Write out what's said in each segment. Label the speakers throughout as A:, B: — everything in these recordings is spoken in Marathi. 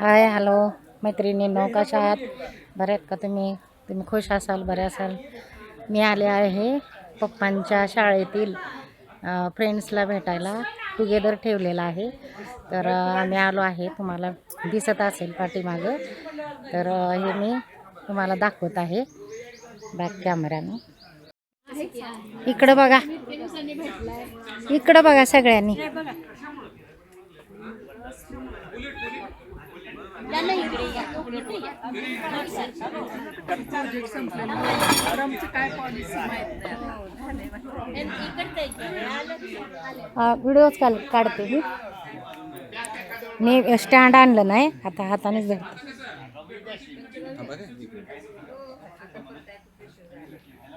A: Hi hello. मैत्रिणींनो कशा आहात? बरे आहेत का तुम्ही? तुम्ही खुश असाल बरे असाल? मी आले आहे पप्पांच्या शाळेतील फ्रेंड्सला भेटायला. टुगेदर ठेवलेला आहे. तर आम्ही आलो आहे. तुम्हाला दिसत असेल पाठीमागं. तर हे मी तुम्हाला दाखवत आहे. बॅक कॅमेऱ्याने इकडं बघा. इकडं बघा सगळ्यांनी हा व्हिडिओच काल काढते मी मी स्टँड आणलं नाही आता हातानेच धरते.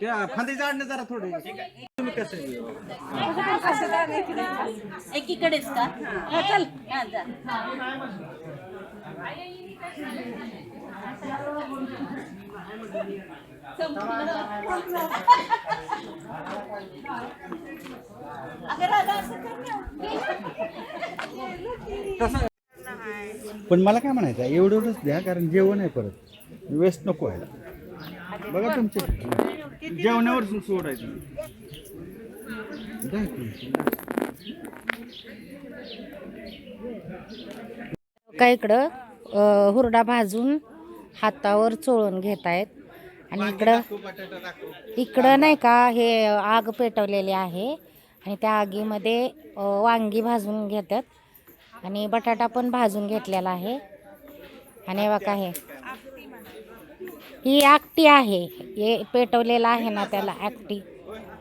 B: त्या फांदी जाडणे जरा थोडे तुम्ही कसे
C: एकीकडेच का चल. हा जा.
B: पण मला काय म्हणायचं आहे, एवढं एवढंच द्या कारण जेवण आहे परत. वेस्ट नको व्हायला. बघा तुमचे. जेवणावर सोडायचं. द्या की.
A: का इकडं? अ, हुरडा भाजून हातावर चोळून घेत आहेत आणि इकडं इकडं नाही का हे आग पेटवलेली आहे. आणि त्या आगीमध्ये वांगी भाजून घेतात. आणि बटाटा पण भाजून घेतलेला आहे. आणि बघा हे. ही आकटी आहे. हे पेटवलेलं आहे ना त्याला आकटी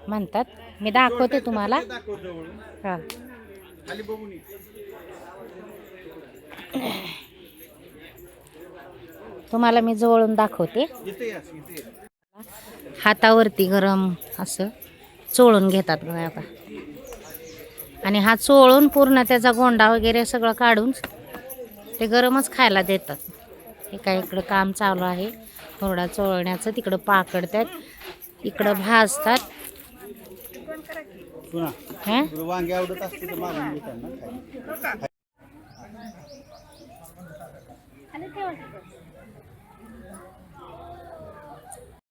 A: म्हणतात. मी दाखवते तुम्हाला. हां. तुम्हाला मी जवळून दाखवते. हातावरती गरम असं चोळून घेतात बघा आता. आणि हा चोळून पूर्ण त्याचा गोंडा वगैरे सगळं काढून ते गरमच खायला देतात. हे काय इकडं काम चालू आहे. हुरडा चोळण्याचं तिकडं पाकडतात. इकडं भाजतात. हं?